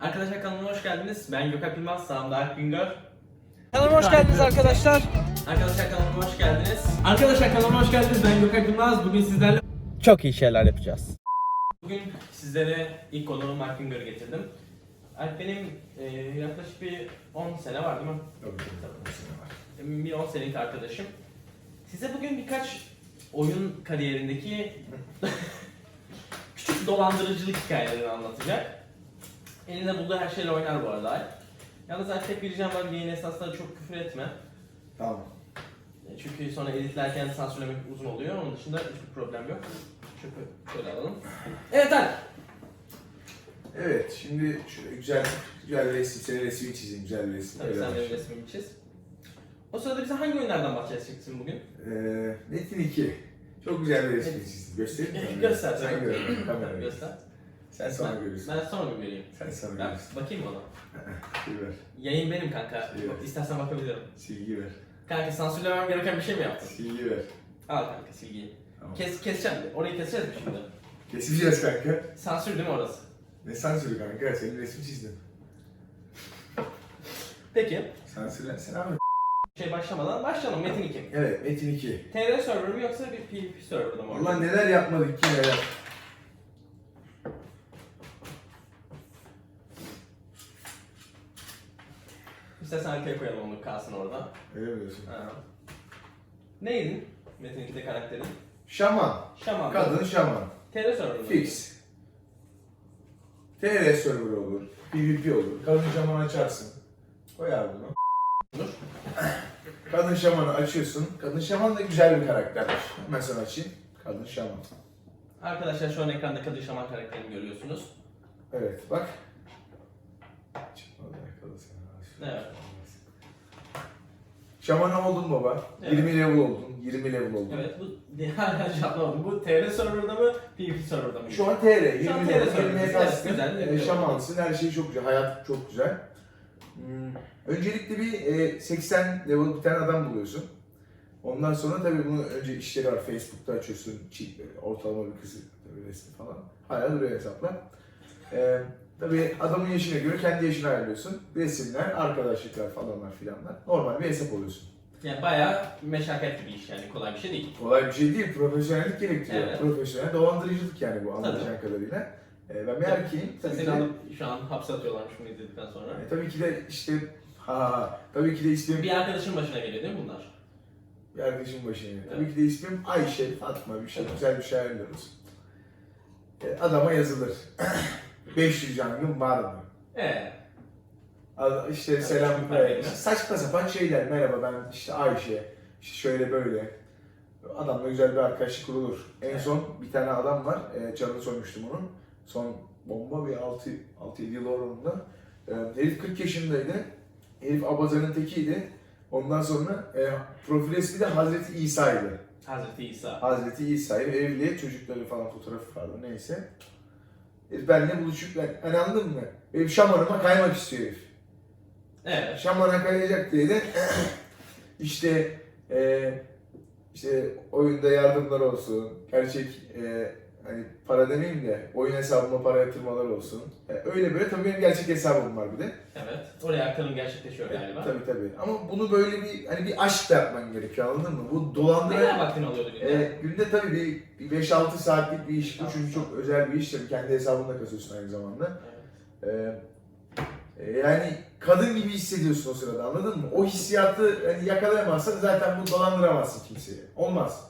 Arkadaşlar kanalıma hoş geldiniz. Ben Gökhan Yılmaz, sağımda Alp Güngör. Kanalıma hoş geldiniz arkadaşlar. Arkadaşlar kanalıma hoş geldiniz. Arkadaşlar kanalıma hoş geldiniz. Ben Gökhan Yılmaz. Bugün sizlerle Çok iyi şeyler yapacağız. bugün sizlere ilk konuğum Alp Güngör'ü getirdim. Alp benim e, yaklaşık bir 10 sene var değil mi? Tabii tabii. Bir 10 senelik arkadaşım. Size bugün birkaç oyun kariyerindeki küçük dolandırıcılık hikayelerini anlatacak. Elinde bulduğu her şeyle oynar bu arada Alp. Yalnız Alp tek bir ricam var yayın esnasında çok küfür etme. Tamam. E, Çünkü sonra editlerken sansürlemek uzun oluyor. Onun dışında hiçbir problem yok. Çöpü şöyle alalım. Evet Alp. Evet şimdi şöyle güzel güzel resim, senin resmini çizeyim güzel bir resim. Tabii sen benim resmimi çiz. O sırada bize hangi oyunlardan bahsedeceksin bugün? Ee, Metin 2. Çok güzel bir resmini çizdim. Göstereyim mi? Göster Sen gör. Göster. Sen sonra ben, görürsün. Ben sonra mı göreyim? Sen sonra Ben görürsün. bakayım mı ona? Silgi ver. Yayın benim kanka. Evet. İstersen bakabilirim. Silgi ver. Kanka sansürlemem gereken bir şey mi yaptın? Silgi ver. Al kanka silgiyi. Tamam. Kes, keseceğim. Orayı keseceğiz mi şimdi? Keseceğiz kanka. Sansür değil mi orası? Ne sansürü kanka? Senin resmi çizdim. Peki. Sansürlensin abi. Şey başlamadan başlayalım. Metin 2. Evet Metin 2. TR server mi yoksa bir PvP server mı? Ulan neler yapmadık ki neler. İstersen arkaya koyalım onu kalsın orada. Öyle diyorsun? Ha. Neydin Metin 2'de karakterin? Şaman. Şaman. Kadın şaman. TR server? Fix. TR server olur, PvP olur. Kadın şamanı açarsın. Koy abi bunu. Olur. Kadın şamanı açıyorsun. Kadın şaman da güzel bir karakterdir. Sana açayım. Kadın şaman. Arkadaşlar şu an ekranda kadın şaman karakterini görüyorsunuz. Evet bak. Evet. Şaman oldun baba. Evet. 20 level oldun. 20 level oldun. Evet bu hala cevaplamadım. Bu TR serverda mı PvP serverda mı? Şu an TR. 20 Şu an TR level. server. 20'ye Evet, kastın. güzel, e, güzel. şamansın. Her şey çok güzel. Hayat çok güzel. Hmm, Öncelikle bir e, 80 level bir tane adam buluyorsun. Ondan sonra tabii bunun önce işleri var. Facebook'ta açıyorsun. Böyle ortalama bir kızı tabii resmi falan. Hala duruyor hesaplar. E, tabii adamın yaşına göre kendi yaşını ayarlıyorsun. Resimler, arkadaşlıklar falanlar filanlar. Normal bir hesap oluyorsun. Yani bayağı meşakkatli bir iş yani kolay bir şey değil. Kolay bir şey değil. Profesyonellik gerektiriyor. Evet. Profesyonel dolandırıcılık yani bu anlayacağın Tabii. kadarıyla. E, ben bir erkeğim. Sen Tabii seni alıp şu an hapse atıyorlarmış bunu izledikten sonra. e, tabii ki de işte ha tabii ki de ismim Bir arkadaşın başına geliyor değil mi bunlar? bir arkadaşım başına geliyor. Tabii ki de ismim Ayşe, Fatma bir şey güzel bir şey ayarlıyoruz. E, adama yazılır. 500 yangın var mı? Ad- İşte selam, e, vereyim. saçma sapan şeyler. Merhaba ben işte Ayşe, işte şöyle böyle. Adamla güzel bir arkadaşlık kurulur. En son bir tane adam var, e, canını soymuştum onun. Son bomba bir 6-7 yıl oranında. E, herif 40 yaşındaydı. Herif abazanın tekiydi. Ondan sonra e, profil resmi de Hazreti İsa'ydı. Hazreti İsa. Hazreti İsa'yı evli, çocukları falan fotoğrafı vardı neyse. Herif benimle buluşup, ben, hani anladın mı? Benim şamanıma kaymak istiyor herif. Evet. Şamana kayacak diye de işte e, işte oyunda yardımlar olsun, gerçek e, hani para demeyeyim de oyun hesabıma para yatırmalar olsun. E, öyle böyle tabii benim gerçek hesabım var bir de. Evet. Oraya aktarım gerçekleşiyor galiba. Tabii tabii. Ama bunu böyle bir hani bir aşk da yapman gerekiyor anladın mı? Bu Ne dolandıran kadar vaktin alıyordu günde? e, günde tabii bir, bir 5-6 saatlik bir iş bu çünkü çok özel bir iş tabii kendi hesabında kasıyorsun aynı zamanda. Evet. Ee, e, yani kadın gibi hissediyorsun o sırada anladın mı? O hissiyatı hani yakalayamazsan zaten bu dolandıramazsın kimseyi. Olmaz.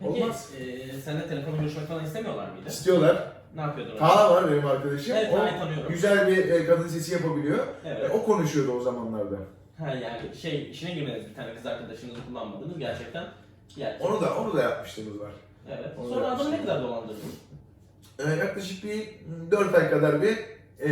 Peki Olmaz. e, seninle telefonla görüşmek falan istemiyorlar mıydı? İstiyorlar. Ne yapıyordun? orada? Var benim arkadaşım. Evet, o tanıyorum. güzel bir e, kadın sesi yapabiliyor. E, Evet. o konuşuyordu o zamanlarda. Ha yani şey işine girmeniz bir tane kız arkadaşınızı kullanmadınız gerçekten. Yani, Onu da onu da yapmışlığımız var. Evet. onu Sonra da adamı ne yapmıştım. kadar dolandırdın? E, yaklaşık bir 4 ay kadar bir e,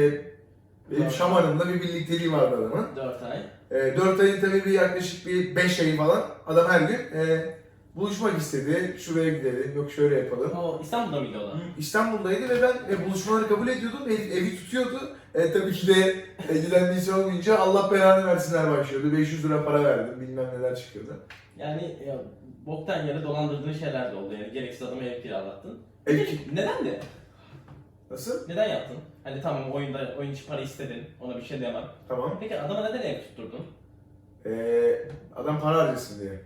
benim Dört. şamanımla bir birlikteliği vardı adamın. 4 ay. E, 4 ayın tabii bir yaklaşık bir 5 ayı falan adam her gün e, buluşmak istedi. Şuraya gidelim, yok şöyle yapalım. O İstanbul'da mıydı o da? İstanbul'daydı ve ben e, buluşmaları kabul ediyordum. Ev, evi tutuyordu. E, tabii ki de ilgilendiyse olmayınca Allah belanı versinler başlıyordu. 500 lira para verdim, bilmem neler çıkıyordu. Yani ya, boktan yere dolandırdığın şeyler de oldu yani gereksiz adama ev kiralattın. Ev Peki, neden de? Nasıl? Neden yaptın? Hani tamam oyunda oyun için para istedin. Ona bir şey demem. Tamam. Peki adama neden ev tutturdun? Ee, adam para harcasın diye.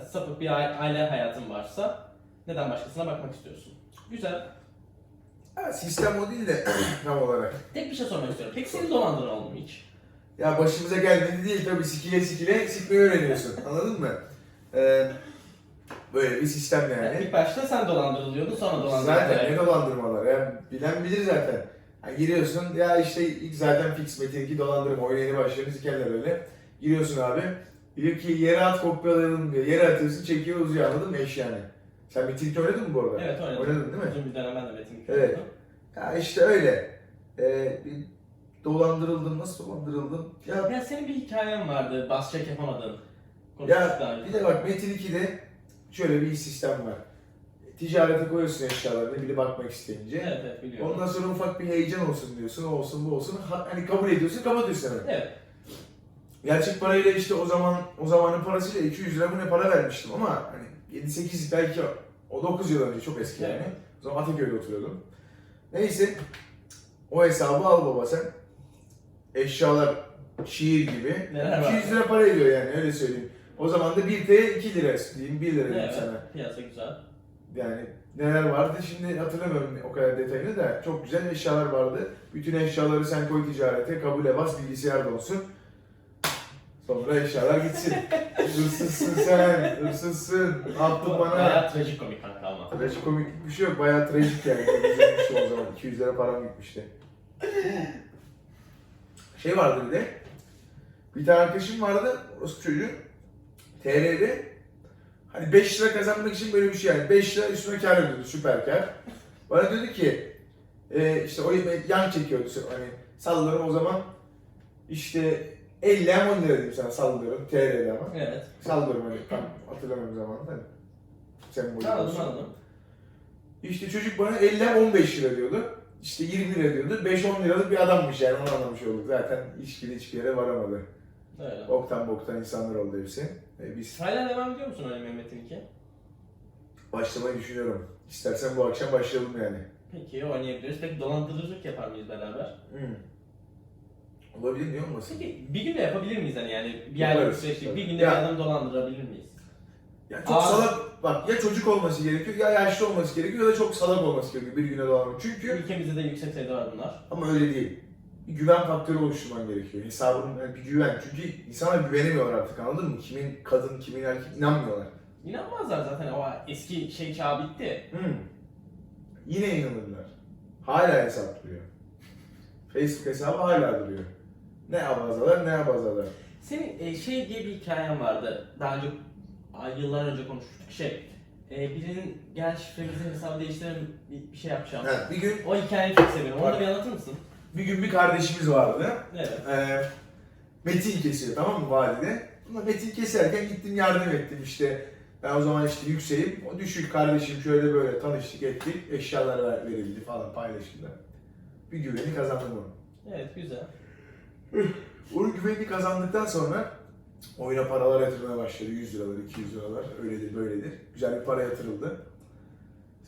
Sapık bir aile hayatın varsa neden başkasına bakmak istiyorsun? Güzel. Ha, sistem o değil de tam olarak. Tek bir şey sormak istiyorum. Peki seni dolandıran oldu mu hiç? Ya başımıza gelmedi değil tabii sikile sikile sikmeyi öğreniyorsun. Anladın mı? Ee, böyle bir sistem yani. İlk başta sen dolandırılıyordun sonra dolandırılıyordun. Zaten ne dolandırmalar ya bilen bilir zaten. Ha, giriyorsun ya işte ilk zaten fix metin 2 dolandırma oyuna yeni başlayanı sikerler öyle. Giriyorsun abi. Diyor ki yere at kopyalayalım diyor. Yere atıyorsun çekiyor uzuyor anladın mı eş yani. Sen metin 2 oynadın mı bu arada? Evet oynadım. Oynadın değil mi? Uzun bir dönem ben de Metin 2 Evet. oynadım. Ya işte öyle. Ee, bir dolandırıldım nasıl dolandırıldım? Ya Ya senin bir hikayen vardı. Bas çek yapamadın. Ya Konuşmuştuk daha önce. bir de bak Metin 2'de şöyle bir sistem var. Ticarete koyuyorsun eşyalarını biri bakmak isteyince. Evet evet biliyorum. Ondan sonra ufak bir heyecan olsun diyorsun, o olsun bu olsun. Ha- Hani kabul ediyorsun, kapatıyorsun hemen. Evet. Gerçek parayla işte o zaman o zamanın parasıyla 200 lira mı ne para vermiştim ama hani 7-8 belki o 9 yıl önce çok eski yani. Evet. O zaman Ataköy'de oturuyordum. Neyse o hesabı al baba sen. Eşyalar şiir gibi. Neler var? 200 lira para ediyor yani öyle söyleyeyim. O zaman da 1 T 2 lira diyeyim 1 lira diyeyim Evet. sana. Piyasa güzel. Yani neler vardı şimdi hatırlamıyorum o kadar detayını da çok güzel eşyalar vardı. Bütün eşyaları sen koy ticarete, kabule bas, bilgisayar dolsun. Sonra eşyalar gitsin. hırsızsın sen, hırsızsın. Attın bana. Bayağı trajikomik kanka ama. Trajikomik bir şey yok, bayağı trajik yani. Çok üzülmüştüm o zaman. 200 lira param gitmişti. Şey vardı bir de. Bir tane arkadaşım vardı, orası çocuğu. TR'de hani 5 lira kazanmak için böyle bir şey yani. 5 lira üstüne kar ödüyordu, süper kar. Bana dedi ki, e, işte o yan çekiyordu hani sallıyorum o zaman işte 50 hem 10 lira diyeyim sana sallıyorum TR'de ama. Evet. Sallıyorum hani tam hatırlamıyorum zamanı da. Sembolü Anladım olsun. anladım. İşte çocuk bana 50 hem 15 lira diyordu. İşte 20 lira diyordu. 5-10 liralık bir adammış yani onu anlamış olduk. Zaten ilişkili hiçbir yere varamadı. Öyle. Oktan boktan insanlar oldu hepsi. E, biz Hala devam ediyor musun öyle Mehmet'in 2? başlamayı düşünüyorum. İstersen bu akşam başlayalım yani. Peki oynayabiliriz. Peki dolandırıcılık yapar mıyız beraber? Hmm. Olabilir niye olmasın? Peki bir günde yapabilir miyiz hani yani bir aylık Yaparız. süreçte bir günde Ya- bir adam dolandırabilir miyiz? Ya çok Aa. salak, bak ya çocuk olması gerekiyor ya yaşlı olması gerekiyor ya da çok salak olması gerekiyor bir güne dolanmak. Çünkü Ülkemizde de yüksek sayıda var bunlar. ama öyle değil. Bir güven faktörü oluşturman gerekiyor. Hesabının yani bir güven. Çünkü insana güvenemiyorlar artık anladın mı? Kimin kadın, kimin erkek inanmıyorlar. İnanmazlar zaten o eski şey çağı bitti. Hmm. Yine inanırlar. Hala hesap duruyor. Facebook hesabı hala duruyor. Ne abazalar ne abazalar. Senin e, şey diye bir hikayen vardı. Daha önce ay, yıllar önce konuşmuştuk. Şey e, birinin gel şifremizi hesabı değiştirelim bir, bir şey yapacağım. Ha, bir gün O hikayeyi çok seviyorum. Onu da bir anlatır mısın? bir gün bir kardeşimiz vardı. Evet. Ee, metin kesiyor tamam mı valide? Ama metin keserken gittim yardım ettim işte. Ben o zaman işte yükseğim. O düşük kardeşim şöyle böyle tanıştık ettik. Eşyalar ver, verildi falan paylaşıldı. Bir güveni kazandım onu. Evet güzel. O güveni kazandıktan sonra oyuna paralar yatırmaya başladı. 100 liralar, 200 liralar. Öyledir, böyledir. Güzel bir para yatırıldı.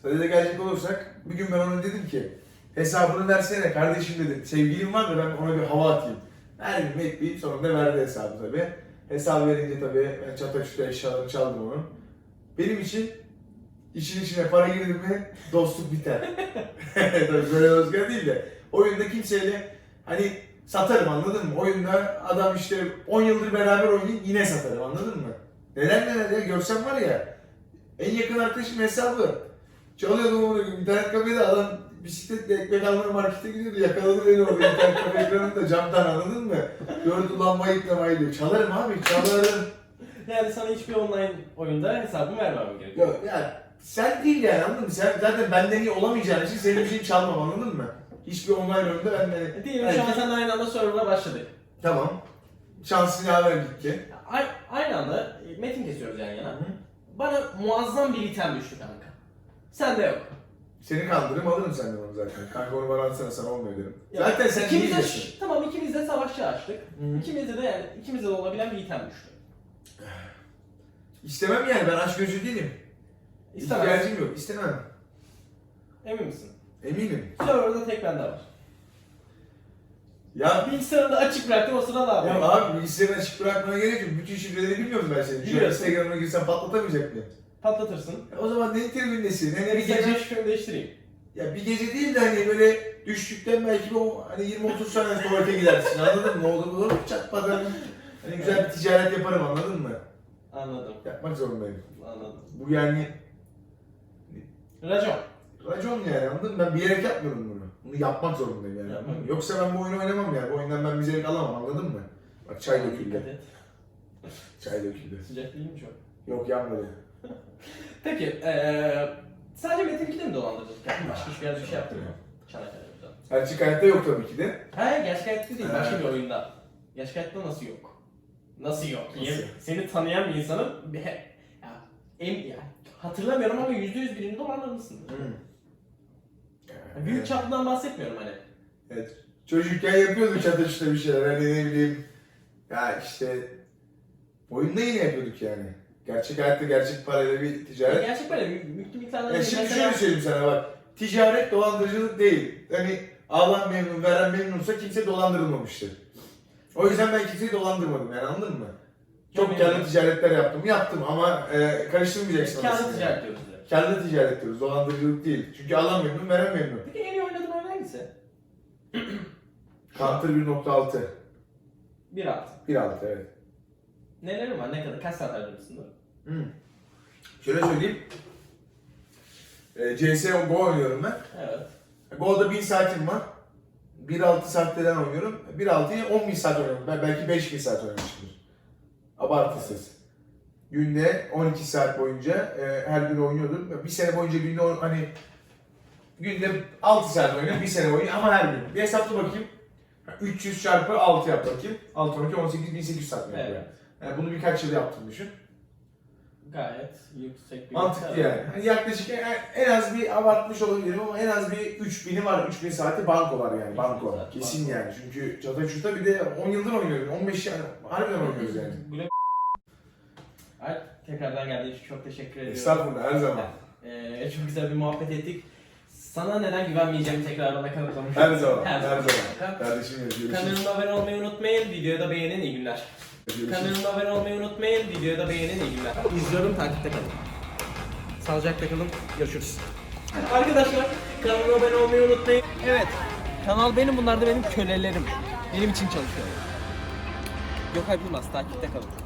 Sadece gelecek olursak bir gün ben ona dedim ki hesabını versene kardeşim dedim. Sevgilim var da ben ona bir hava atayım. Verdim etmeyip sonunda verdi hesabı tabi. Hesabı verince tabi ben çata çuta eşyalarını çaldım onun. Benim için işin içine para girdi mi dostluk biter. tabii böyle özgür değil de oyunda kimseyle hani satarım anladın mı? Oyunda adam işte 10 yıldır beraber oynayayım yine satarım anladın mı? Neler neler ya görsem var ya en yakın arkadaşım hesabı çalıyordum onu internet kafede adam bisikletle ekmek almaya markete gidiyordu yakaladı beni orada internet kafe ekranında camdan anladın mı? Gördü lan mayıkla mayıkla çalarım abi çalarım. Yani sana hiçbir online oyunda hesabımı vermem gerekiyor. Yok ya sen değil yani anladın mı? Sen zaten benden iyi olamayacağın için senin bir şey çalmam anladın mı? Hiçbir online oyunda benden... Diyelim şu an sen aynı anda server'a başladık. Tamam. Şansın yaver gitti. A- aynı anda e, metin kesiyoruz yan yana. Bana muazzam bir item düştü kanka. Sende yok. Seni kandırırım alırım senden onu zaten. Kanka onu bana atsana sana olmuyor derim. Ya, zaten sen ikimiz de, değilsin. tamam ikimiz de savaşçı açtık. Hı. İkimizde de yani ikimizde de olabilen bir item düştü. İstemem yani ben aç gözü değilim. İstemez. İhtiyacım yok istemem. Emin misin? Eminim. Server'da tek bende var. Ya Bilgisayarını da açık bıraktım o sırada abi. Ya abi bilgisayarını açık bırakmana gerek yok. Bütün şifreleri bilmiyorum ben senin. Şu an Biliyorsun. Instagram'a girsen patlatamayacak mıyım? Patlatırsın. Ya O zaman neyin tribindesin? Ne, ne Bir gece şifremi değiştireyim. Ya bir gece değil de hani böyle düştükten belki bir o hani 20-30 saniye tuvalete gidersin anladın mı? Olur olur çatmadan hani güzel bir ticaret yaparım anladın mı? Anladım. Yapmak zorundayım. Anladım. Bu yani Racon. Racon yani anladın mı? Ben bilerek yapmıyorum bunu. Bunu yapmak zorundayım yani. Yapmak. anladın mı? Yoksa ben bu oyunu oynamam yani. Bu oyundan ben bir zevk alamam anladın mı? Bak çay Dikkat döküldü. et. Çay döküldü. Sıcak değil mi çok? Yok yanmadı. Peki, eee sadece Metin 2'de mi dolandırdın? Yani başka hiçbir yerde bir şey yaptın mı? Çanakkale'de. Gerçek hayatta yok tabii ki de. He, gerçek hayatta değil, başka Ha. bir oyunda. Gerçek hayatta nasıl yok? Nasıl yok? Nasıl? Yeni- Seni tanıyan bir insanın ya, em, ya, hatırlamıyorum ama yüzde yüz birini dolandırmışsın. Yani, Büyük çapından bahsetmiyorum hani. Evet. Çocukken yapıyorduk çatışta bir şeyler hani ne bileyim. Ya işte oyunda yine yapıyorduk yani. Gerçek hayatta gerçek parayla bir Ya ticaret. gerçek böyle yüklü miktarlarda Ya bir şimdi mesela- şöyle söyleyeyim sana bak. Ticaret dolandırıcılık değil. Hani alan memnun, veren memnunsa kimse dolandırılmamıştır. O yüzden ben kimseyi dolandırmadım yani anladın mı? Çok memnun. ticaretler yaptım. Yaptım ama e, karıştırmayacaksın. Kârlı ticaret diyoruz Karlı ticaret diyoruz. Dolandırıcılık değil. Çünkü alan memnun, veren memnun. Peki en iyi oynadığın oyun hangisi? Counter 1.6. 1.6. 1.6 evet. Nelerin var? Ne kadar? Kaç saat harcamışsındır? Hmm. Şöyle söyleyeyim. E, CSGO oynuyorum ben. Evet. Go'da 1000 saatim var. 1.6 saatten oynuyorum. 1.6'yı 10.000 saat oynuyorum. Ben belki 5.000 saat oynamışımdır. Abartısız. Günde 12 saat boyunca e, her gün oynuyordum. Bir sene boyunca günde on- hani günde 6 saat oynadım, bir sene boyunca ama her gün. Bir hesapla bakayım. 300 çarpı 6 yap bakayım. 6 12 18 1800 saat mi yapıyor? Evet. Yani bunu birkaç yıl yaptım düşün. Gayet yüksek bir Mantıklı miktar. yani. Hani yaklaşık en, en az bir abartmış olabilirim ama en az bir 3000'i var. 3000 saati banko var yani. 3000 Banko. saat, Kesin yani. Çünkü çata çuta bir de 10 yıldır oynuyoruz. 15 yani. Harbiden oynuyoruz yani. Güle Alp tekrardan geldiğin için çok teşekkür ediyorum. Estağfurullah her zaman. Ee, çok güzel bir muhabbet ettik. Sana neden güvenmeyeceğimi tekrar bana kanıtlamış. Her zaman. Her Her zaman. Kardeşim görüşürüz. Kanalıma abone olmayı unutmayın. Videoyu da beğenin. iyi günler. Kanalıma abone olmayı unutmayın. Videoyu da beğenin. iyi günler. İzliyorum. Takipte kalın. Sağlıcakla kalın. Görüşürüz. Arkadaşlar kanalıma abone olmayı unutmayın. Evet. Kanal benim bunlar da benim kölelerim. Benim için çalışıyor. Gökay Bilmaz takipte kalın.